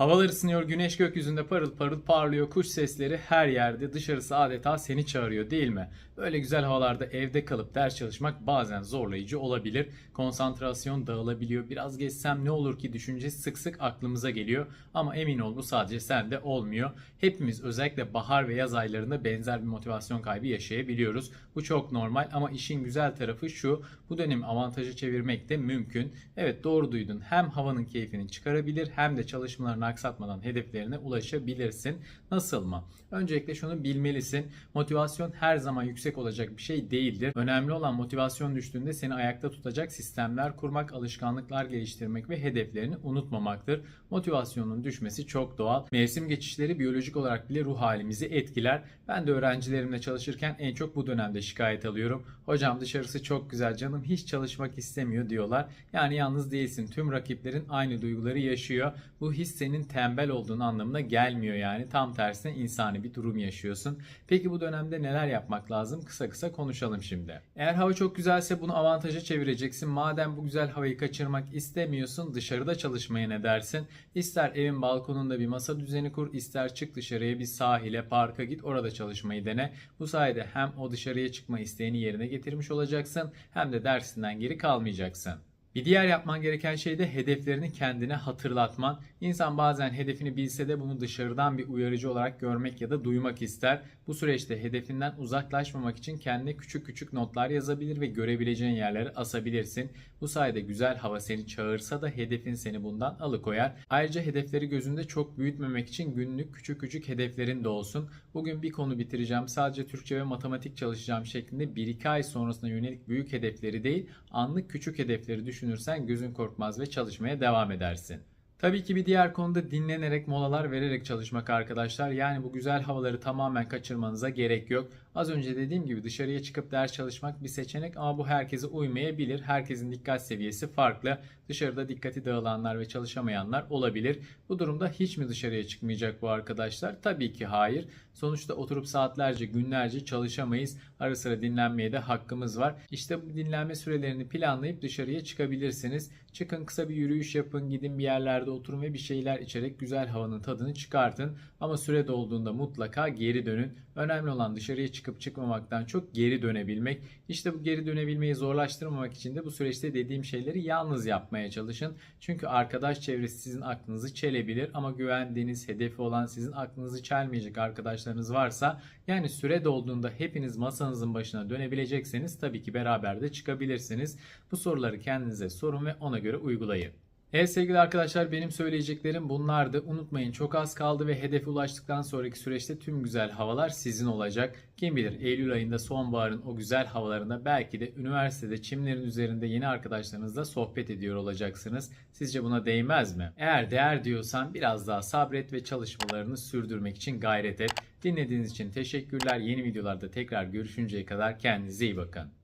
Havalar ısınıyor, güneş gökyüzünde parıl parıl parlıyor, kuş sesleri her yerde, dışarısı adeta seni çağırıyor değil mi? Böyle güzel havalarda evde kalıp ders çalışmak bazen zorlayıcı olabilir. Konsantrasyon dağılabiliyor, biraz geçsem ne olur ki düşüncesi sık sık aklımıza geliyor. Ama emin ol bu sadece sende olmuyor. Hepimiz özellikle bahar ve yaz aylarında benzer bir motivasyon kaybı yaşayabiliyoruz. Bu çok normal ama işin güzel tarafı şu, bu dönemi avantaja çevirmek de mümkün. Evet doğru duydun, hem havanın keyfini çıkarabilir hem de çalışmalarını aksatmadan hedeflerine ulaşabilirsin. Nasıl mı? Öncelikle şunu bilmelisin. Motivasyon her zaman yüksek olacak bir şey değildir. Önemli olan motivasyon düştüğünde seni ayakta tutacak sistemler kurmak, alışkanlıklar geliştirmek ve hedeflerini unutmamaktır. Motivasyonun düşmesi çok doğal. Mevsim geçişleri biyolojik olarak bile ruh halimizi etkiler. Ben de öğrencilerimle çalışırken en çok bu dönemde şikayet alıyorum. Hocam dışarısı çok güzel canım hiç çalışmak istemiyor diyorlar. Yani yalnız değilsin. Tüm rakiplerin aynı duyguları yaşıyor. Bu his senin tembel olduğunu anlamına gelmiyor yani. Tam tersine insani bir durum yaşıyorsun. Peki bu dönemde neler yapmak lazım? Kısa kısa konuşalım şimdi. Eğer hava çok güzelse bunu avantaja çevireceksin. Madem bu güzel havayı kaçırmak istemiyorsun dışarıda çalışmaya ne dersin? İster evin balkonunda bir masa düzeni kur, ister çık dışarıya bir sahile, parka git orada çalışmayı dene. Bu sayede hem o dışarıya çıkma isteğini yerine getirmiş olacaksın hem de dersinden geri kalmayacaksın. Bir diğer yapman gereken şey de hedeflerini kendine hatırlatman. İnsan bazen hedefini bilse de bunu dışarıdan bir uyarıcı olarak görmek ya da duymak ister. Bu süreçte hedefinden uzaklaşmamak için kendine küçük küçük notlar yazabilir ve görebileceğin yerlere asabilirsin. Bu sayede güzel hava seni çağırsa da hedefin seni bundan alıkoyar. Ayrıca hedefleri gözünde çok büyütmemek için günlük küçük küçük hedeflerin de olsun. Bugün bir konu bitireceğim, sadece Türkçe ve matematik çalışacağım şeklinde 1-2 ay sonrasına yönelik büyük hedefleri değil, anlık küçük hedefleri düşünürsen gözün korkmaz ve çalışmaya devam edersin. Tabii ki bir diğer konuda dinlenerek molalar vererek çalışmak arkadaşlar. Yani bu güzel havaları tamamen kaçırmanıza gerek yok. Az önce dediğim gibi dışarıya çıkıp ders çalışmak bir seçenek ama bu herkese uymayabilir. Herkesin dikkat seviyesi farklı. Dışarıda dikkati dağılanlar ve çalışamayanlar olabilir. Bu durumda hiç mi dışarıya çıkmayacak bu arkadaşlar? Tabii ki hayır. Sonuçta oturup saatlerce, günlerce çalışamayız. Ara sıra dinlenmeye de hakkımız var. İşte bu dinlenme sürelerini planlayıp dışarıya çıkabilirsiniz. Çıkın kısa bir yürüyüş yapın, gidin bir yerlerde oturun ve bir şeyler içerek güzel havanın tadını çıkartın. Ama süre dolduğunda mutlaka geri dönün. Önemli olan dışarıya çıkıp çıkmamaktan çok geri dönebilmek. İşte bu geri dönebilmeyi zorlaştırmamak için de bu süreçte dediğim şeyleri yalnız yapmaya çalışın. Çünkü arkadaş çevresi sizin aklınızı çelebilir ama güvendiğiniz, hedefi olan sizin aklınızı çelmeyecek arkadaşlarınız varsa yani süre dolduğunda hepiniz masanızın başına dönebilecekseniz tabii ki beraber de çıkabilirsiniz. Bu soruları kendinize sorun ve ona göre uygulayın. Evet sevgili arkadaşlar benim söyleyeceklerim bunlardı. Unutmayın çok az kaldı ve hedefe ulaştıktan sonraki süreçte tüm güzel havalar sizin olacak. Kim bilir Eylül ayında sonbaharın o güzel havalarında belki de üniversitede çimlerin üzerinde yeni arkadaşlarınızla sohbet ediyor olacaksınız. Sizce buna değmez mi? Eğer değer diyorsan biraz daha sabret ve çalışmalarını sürdürmek için gayret et. Dinlediğiniz için teşekkürler. Yeni videolarda tekrar görüşünceye kadar kendinize iyi bakın.